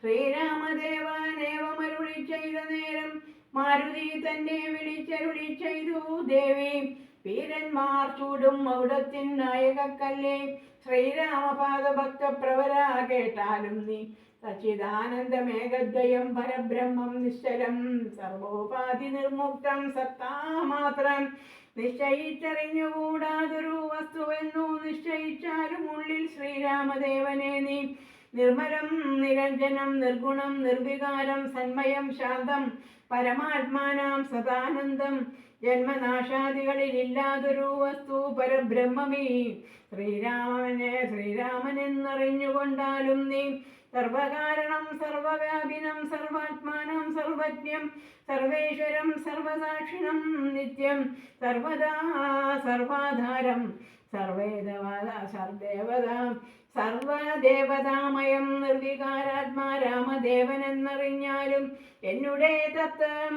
ശ്രീരാമദേവനേവമരുളി ചെയ്ത നേരം മാരുതി തന്നെ വിളിച്ചരുളി ചെയ്തു ദേവി. വീരന്മാർ ചൂടും അവിടത്തിൻ നായകക്കല്ലേ. ശ്രീരാമപാദ പ്രവര കേട്ടാലും നീ. സച്ചിദാനന്ദമേകദ്വയം പരബ്രഹ്മം നിശ്ചലം. സർവോപാധി നിർമുക്തം സത്താമാത്രം നിശ്ചയിച്ചറിഞ്ഞുകൂടാതൊരു വസ്തുവെന്നു നിശ്ചയിച്ചാലും ഉള്ളിൽ ശ്രീരാമദേവനെ നീ. നിർമ്മലം നിരഞ്ജനം നിർഗുണം നിർവികാരം സന്മയം ശാന്തം പരമാത്മാനാം സദാനന്ദം. ജന്മനാശാദികളിലില്ലാതൊരു വസ്തു പരബ്രഹ്മമേ. ശ്രീരാമനെ ശ്രീരാമനെന്നറിഞ്ഞുകൊണ്ടാലും നീ സർവകാരണം സർവവ്യാപിനം സർവാത്മാനം സർവജ്ഞം സർവേശ്വരം സർവസാക്ഷിണം നിത്യം സർവദാ സർവാധാരം സർവേദവത സർദേവത സർവദേവതാമയം നിർവികാരാത്മാ രാമദേവൻ എന്നറിഞ്ഞാലും എന്നുടെ തത്വം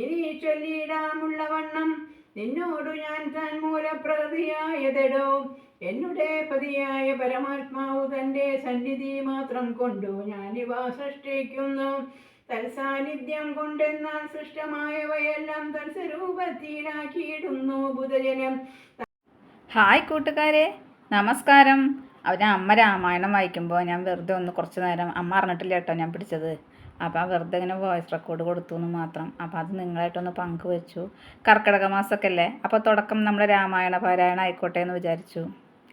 ഇനി ചൊല്ലിയിടാമുള്ള വണ്ണം. നിന്നോടു ഞാൻ താൻ മൂലപ്രകൃതിയായതെടോ എന്നുടെ പതിയായ പരമാത്മാവ് തന്റെ സന്നിധി മാത്രം കൊണ്ടു ഞാനിവ സൃഷ്ടിക്കുന്നു. തൽസാന്നിധ്യം കൊണ്ടെന്നാൽ സൃഷ്ടമായവയെല്ലാം തൽസ്വരൂപത്തിലാക്കിയിടുന്നു ബുധജനം. ഹായ് കൂട്ടുകാരെ നമസ്കാരം. ഞാൻ അമ്മ രാമായണം വായിക്കുമ്പോൾ ഞാൻ വെറുതെ ഒന്ന് കുറച്ച് നേരം അമ്മ അറിഞ്ഞിട്ടില്ല കേട്ടോ ഞാൻ പിടിച്ചത്. അപ്പോൾ ആ വെറുതെ ഇങ്ങനെ വോയിസ് റെക്കോർഡ് കൊടുത്തു എന്ന് മാത്രം. അപ്പോൾ അത് നിങ്ങളായിട്ടൊന്ന് പങ്കുവെച്ചു. കർക്കിടക മാസമൊക്കെ അല്ലേ? അപ്പോൾ തുടക്കം നമ്മുടെ രാമായണ പാരായണം ആയിക്കോട്ടെ എന്ന് വിചാരിച്ചു.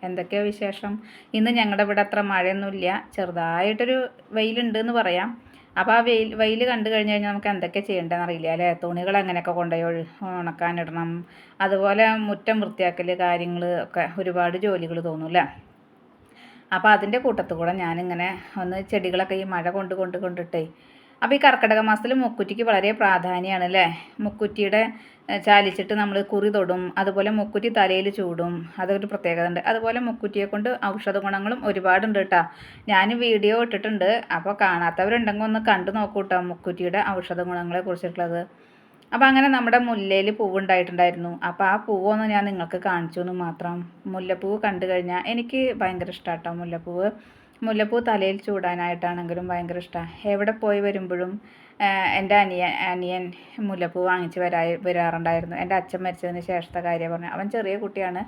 എന്തൊക്കെയോ വിശേഷം? ഇന്ന് ഞങ്ങളുടെ ഇവിടെ അത്ര മഴയൊന്നുമില്ല. ചെറുതായിട്ടൊരു വെയിലുണ്ട് എന്ന് പറയാം. അപ്പോൾ ആ വെയിൽ വെയിൽ കണ്ടു കഴിഞ്ഞ് കഴിഞ്ഞാൽ നമുക്ക് എന്തൊക്കെ ചെയ്യേണ്ടതെന്ന് അറിയില്ല അല്ലേ? തുണികൾ അങ്ങനെയൊക്കെ കൊണ്ടുപോയി ഉണക്കാനിടണം അതുപോലെ മുറ്റം വൃത്തിയാക്കൽ കാര്യങ്ങൾ ഒക്കെ ഒരുപാട് ജോലികൾ തോന്നൂല്ലേ അപ്പോൾ അതിന്റെ കൂട്ടത്തിൽ കൂടെ ഞാനിങ്ങനെ ഒന്ന് ചെടികളൊക്കെ ഈ മഴ കൊണ്ട് കൊണ്ട് കൊണ്ടിട്ടേ അപ്പോൾ ഈ കർക്കിടക മാസത്തിൽ മുക്കുറ്റിക്ക് വളരെ പ്രാധാന്യമാണ് അല്ലേ മുക്കുറ്റിയുടെ ചാലിച്ചിട്ട് നമ്മൾ കുറി തൊടും അതുപോലെ മുക്കുറ്റി തലയിൽ ചൂടും അതൊരു പ്രത്യേകത ഉണ്ട് അതുപോലെ മുക്കുറ്റിയെ കൊണ്ട് ഔഷധ ഗുണങ്ങളും ഒരുപാടുണ്ട് കേട്ടോ ഞാൻ വീഡിയോ ഇട്ടിട്ടുണ്ട്. അപ്പോൾ കാണാത്തവരുണ്ടെങ്കിൽ ഒന്ന് കണ്ടു നോക്കൂ കേട്ടോ മുക്കുറ്റിയുടെ ഔഷധ ഗുണങ്ങളെ കുറിച്ചിട്ടുള്ളത്. അപ്പോൾ അങ്ങനെ നമ്മുടെ മുല്ലയിൽ പൂവുണ്ടായിട്ടുണ്ടായിരുന്നു അപ്പോൾ ആ പൂവൊന്ന് ഞാൻ നിങ്ങൾക്ക് കാണിച്ചു എന്ന് മാത്രം. മുല്ലപ്പൂവ് കണ്ടു കഴിഞ്ഞാൽ എനിക്ക് ഭയങ്കര ഇഷ്ടമാട്ടോ മുല്ലപ്പൂവ്. മുല്ലപ്പൂ തലയിൽ ചൂടാനായിട്ടാണെങ്കിലും ഭയങ്കര ഇഷ്ടമാണ് എവിടെ പോയി വരുമ്പോഴും എന്റെ അനിയൻ അനിയൻ മുല്ലപ്പൂ വാങ്ങിച്ച് വരാ വരാറുണ്ടായിരുന്നു. എന്റെ അച്ഛൻ മരിച്ചതിന് ശേഷത്തെ കാര്യം പറഞ്ഞു അവൻ ചെറിയ കുട്ടിയാണ്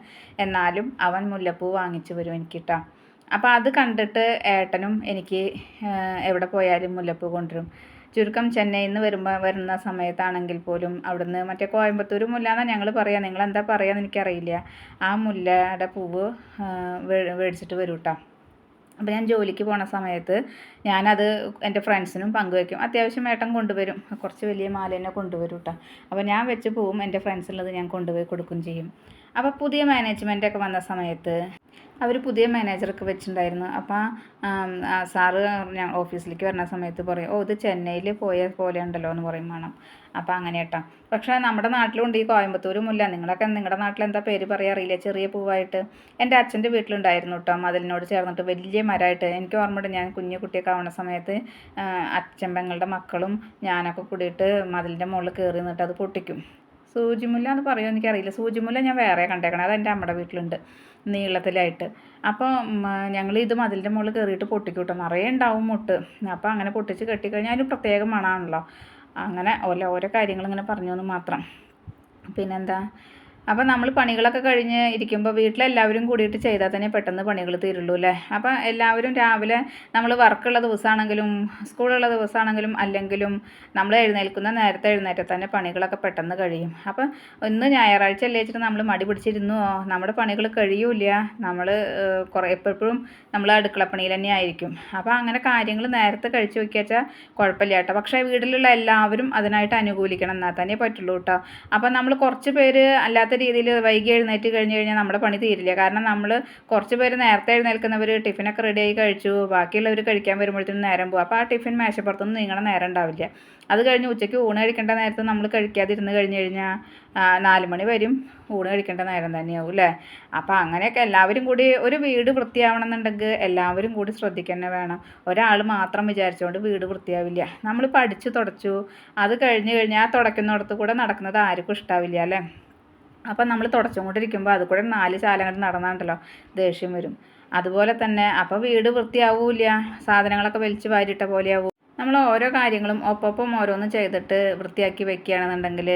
എന്നാലും അവൻ മുല്ലപ്പൂ വാങ്ങിച്ച് വരും എനിക്കിട്ടാ അപ്പോൾ അത് കണ്ടിട്ട് ഏട്ടനും എനിക്ക് എവിടെ പോയാലും മുല്ലപ്പൂ കൊണ്ടുവരും. ചുരുക്കം ചെന്നൈയിൽ നിന്ന് വരുമ്പോൾ വരുന്ന സമയത്താണെങ്കിൽ പോലും അവിടുന്ന് മറ്റേ കോയമ്പത്തൂർ മുല്ല എന്നാണ് ഞങ്ങൾ പറയുക നിങ്ങൾ എന്താ പറയുക എനിക്കറിയില്ല. ആ മുല്ലയുടെ പൂവ് മേടിച്ചിട്ട് വരും അപ്പോൾ ഞാൻ ജോലിക്ക് പോണ സമയത്ത് ഞാനത് എന്റെ ഫ്രണ്ട്സിനും പങ്കുവയ്ക്കും അത്യാവശ്യം ഏട്ടൻ കൊണ്ടുവരും. കുറച്ച് വലിയ മാല തന്നെ കൊണ്ടുവരും കേട്ടോ അപ്പോൾ ഞാൻ വെച്ച് പോവും. എന്റെ ഫ്രണ്ട്സിനുള്ളത് ഞാൻ കൊണ്ടുപോയി കൊടുക്കും ചെയ്യും. അപ്പോൾ പുതിയ മാനേജ്മെന്റ് ഒക്കെ വന്ന സമയത്ത് അവർ പുതിയ മാനേജറൊക്കെ വെച്ചിട്ടുണ്ടായിരുന്നു. അപ്പോൾ സാറ് ഞാൻ ഓഫീസിലേക്ക് വരുന്ന സമയത്ത് പറയും ഓ ഇത് ചെന്നൈയിൽ പോയ പോലെ ഉണ്ടല്ലോ എന്ന് പറയും വേണം. അപ്പോൾ അങ്ങനെ കേട്ടോ പക്ഷേ നമ്മുടെ നാട്ടിലുണ്ട് ഈ കോയമ്പത്തൂരും ഇല്ല നിങ്ങളൊക്കെ നിങ്ങളുടെ നാട്ടിൽ എന്താ പേര് പറയാ അറിയില്ല. ചെറിയ പൂവായിട്ട്. എന്റെ അച്ഛന്റെ വീട്ടിലുണ്ടായിരുന്നു കേട്ടോ മതിലിനോട് ചേർന്നിട്ട്. വലിയ മരമായിട്ട് എനിക്ക് ഓർമ്മയുണ്ട് ഞാൻ കുഞ്ഞു കുട്ടിയൊക്കെ ആവുന്ന സമയത്ത് അച്ഛൻ പെങ്ങളുടെ മക്കളും ഞാനൊക്കെ കൂടിയിട്ട് മതിലിന്റെ മുകളിൽ കയറി നിന്നിട്ട് അത് പൊട്ടിക്കും. സൂചിമുല്ല എന്ന് പറയുമോ എനിക്കറിയില്ല. സൂചിമുല്ല ഞാൻ വേറെ കണ്ടേക്കണം. അത് അമ്മയുടെ വീട്ടിലുണ്ട്. നീളത്തിലായിട്ട്. അപ്പോൾ ഞങ്ങൾ ഇത് മതിലിന്റെ മുകളിൽ കയറിയിട്ട് പൊട്ടിക്കൂട്ടോ. നിറയെ ഉണ്ടാവും മുട്ട്. അപ്പോൾ അങ്ങനെ പൊട്ടിച്ച് കെട്ടിക്കഴിഞ്ഞാൽ അതിന് പ്രത്യേക മണമാണല്ലോ അങ്ങനെ ഓരോ ഓരോ കാര്യങ്ങൾ ഇങ്ങനെ പറഞ്ഞു എന്ന് മാത്രം. പിന്നെന്താ? അപ്പോൾ നമ്മൾ പണികളൊക്കെ കഴിഞ്ഞ് ഇരിക്കുമ്പോൾ വീട്ടിലെല്ലാവരും കൂടിയിട്ട് ചെയ്താൽ തന്നെ പെട്ടെന്ന് പണികൾ തീരുള്ളൂ അല്ലേ അപ്പോൾ എല്ലാവരും രാവിലെ നമ്മൾ വർക്കുള്ള ദിവസമാണെങ്കിലും സ്കൂളുള്ള ദിവസമാണെങ്കിലും അല്ലെങ്കിലും നമ്മൾ എഴുന്നേൽക്കുന്ന നേരത്തെ എഴുന്നേറ്റ് തന്നെ പണികളൊക്കെ പെട്ടെന്ന് കഴിയും. അപ്പോൾ ഇന്ന് ഞായറാഴ്ച അല്ലേ വെച്ചിട്ട് നമ്മൾ മടി പിടിച്ചിരുന്നു. നമ്മുടെ പണികൾ കഴിയൂല നമ്മൾ കുറേ എപ്പോഴും നമ്മൾ അടുക്കള അടുക്കളപ്പണിയിൽ തന്നെ ആയിരിക്കും. അപ്പോൾ അങ്ങനെ കാര്യങ്ങൾ നേരത്തെ കഴിച്ചു നോക്കിയാച്ചാൽ കുഴപ്പമില്ല കേട്ടോ. പക്ഷേ വീട്ടിലുള്ള എല്ലാവരും അതിനായിട്ട് അനുകൂലിക്കണം എന്നാൽ തന്നെ പറ്റുള്ളൂ കേട്ടോ. അപ്പോൾ നമ്മൾ കുറച്ച് പേര് അല്ലാത്ത രീതിയിൽ വൈകി എഴുന്നേറ്റ് കഴിഞ്ഞ് കഴിഞ്ഞാൽ നമ്മുടെ പണി തീരില്ല. കാരണം നമ്മൾ കുറച്ച് പേര് നേരത്തെ എഴുന്നേൽക്കുന്നവർ ടിഫിനൊക്കെ റെഡിയായി കഴിച്ചു ബാക്കിയുള്ളവർ കഴിക്കാൻ വരുമ്പോഴത്തേനും നേരം പോകും. അപ്പോൾ ആ ടിഫിൻ മേശപ്പുറത്തൊന്നും നീങ്ങണ നേരം ഉണ്ടാവില്ല. അത് കഴിഞ്ഞ് ഉച്ചയ്ക്ക് ഊണ് കഴിക്കേണ്ട നേരത്ത് നമ്മൾ കഴിക്കാതിരുന്ന് കഴിഞ്ഞ് കഴിഞ്ഞാൽ നാല് മണി വരും. ഊണ് കഴിക്കേണ്ട നേരം തന്നെയാവും അല്ലേ? അപ്പോൾ അങ്ങനെയൊക്കെ എല്ലാവരും കൂടി ഒരു വീട് വൃത്തിയാവണം എന്നുണ്ടെങ്കിൽ എല്ലാവരും കൂടി ശ്രദ്ധിക്കുന്നത് വേണം. ഒരാൾ മാത്രം വിചാരിച്ചുകൊണ്ട് വീട് വൃത്തിയാവില്ല. നമ്മൾ പഠിച്ചു തുടച്ചു. അത് കഴിഞ്ഞ് കഴിഞ്ഞാൽ തുടയ്ക്കുന്നിടത്ത് കൂടെ നടക്കുന്നത് ആർക്കും ഇഷ്ടാവില്ല അല്ലേ? അപ്പം നമ്മൾ തുടച്ചുകൊണ്ടിരിക്കുമ്പോൾ അത് കൂടെ നാല് ചാലങ്ങൾ നടന്നാണ്ടല്ലോ ദേഷ്യം വരും. അതുപോലെ തന്നെ അപ്പോൾ വീട് വൃത്തിയാവൂല സാധനങ്ങളൊക്കെ വലിച്ചു വാരിയിട്ട പോലെയാവും. നമ്മൾ ഓരോ കാര്യങ്ങളും ഒപ്പം ഓരോന്ന് ചെയ്തിട്ട് വൃത്തിയാക്കി വെക്കുകയാണെന്നുണ്ടെങ്കിൽ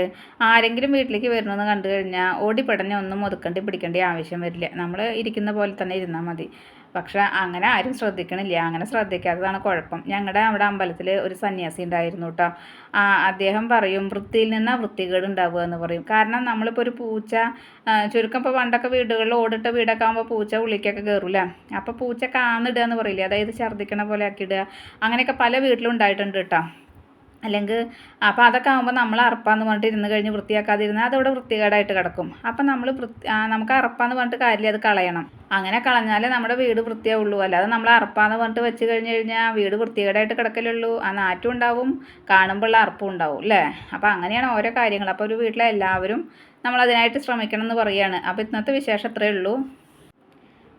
ആരെങ്കിലും വീട്ടിലേക്ക് വരണമെന്ന് കണ്ടു കഴിഞ്ഞാൽ ഓടിപ്പടഞ്ഞ് ഒന്നും ഒതുക്കേണ്ടി പിടിക്കേണ്ട ആവശ്യം വരില്ല. നമ്മൾ ഇരിക്കുന്ന പോലെ തന്നെ ഇരുന്നാൽ മതി. പക്ഷെ അങ്ങനെ ആരും ശ്രദ്ധിക്കണില്ല. അങ്ങനെ ശ്രദ്ധിക്കാത്തതാണ് കുഴപ്പം. ഞങ്ങളുടെ അവിടെ അമ്പലത്തിൽ ഒരു സന്യാസി ഉണ്ടായിരുന്നു കേട്ടോ അദ്ദേഹം പറയും വൃത്തിയിൽ നിന്നാണ് വൃത്തികേട് ഉണ്ടാവുക എന്ന് പറയും. കാരണം നമ്മളിപ്പോൾ ഒരു പൂച്ച ചുരുക്കം ഇപ്പോൾ പണ്ടൊക്കെ വീടുകളിൽ ഓടിട്ട വീടൊക്കെ ആകുമ്പോൾ പൂച്ച ഉള്ളിക്കൊക്കെ കയറൂല അപ്പോൾ പൂച്ച കാന്നിടുക എന്ന് പറയില്ലേ? അതായത് ഛർദ്ദിക്കണ പോലെ ആക്കിയിടുക അങ്ങനെയൊക്കെ പല വീട്ടിലും ഉണ്ടായിട്ടുണ്ട് കേട്ടോ അല്ലെങ്കിൽ അപ്പോൾ അതൊക്കെ ആകുമ്പോൾ നമ്മൾ അറപ്പാന്ന് പറഞ്ഞിട്ട് ഇരുന്ന് കഴിഞ്ഞ് വൃത്തിയാക്കാതിരുന്നാൽ അതവിടെ വൃത്തികേടായിട്ട് കിടക്കും. അപ്പം നമ്മൾ വൃത്തി നമുക്ക് അറപ്പാന്ന് പറഞ്ഞിട്ട് കാര്യമില്ല അത് കളയണം. അങ്ങനെ കളഞ്ഞാലേ നമ്മുടെ വീട് വൃത്തിയാവുള്ളൂ. അല്ലാതെ നമ്മൾ അറപ്പാന്ന് പറഞ്ഞിട്ട് വെച്ച് കഴിഞ്ഞ് കഴിഞ്ഞാൽ വീട് വൃത്തികേടായിട്ട് കിടക്കലുള്ളൂ ആ നാറ്റും ഉണ്ടാവും കാണുമ്പോഴുള്ള അറപ്പും ഉണ്ടാവും അല്ലേ അപ്പോൾ അങ്ങനെയാണ് ഓരോ കാര്യങ്ങൾ. അപ്പോൾ ഒരു വീട്ടിലെ എല്ലാവരും നമ്മൾ അതിനായിട്ട് ശ്രമിക്കണം എന്ന് പറയുകയാണ് അപ്പോൾ ഇന്നത്തെ വിശേഷം ഇത്രയേ ഉള്ളൂ.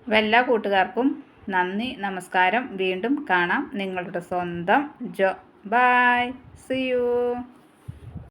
അപ്പോൾ എല്ലാ കൂട്ടുകാർക്കും നന്ദി നമസ്കാരം. വീണ്ടും കാണാം നിങ്ങളുടെ സ്വന്തം ജോ bye see you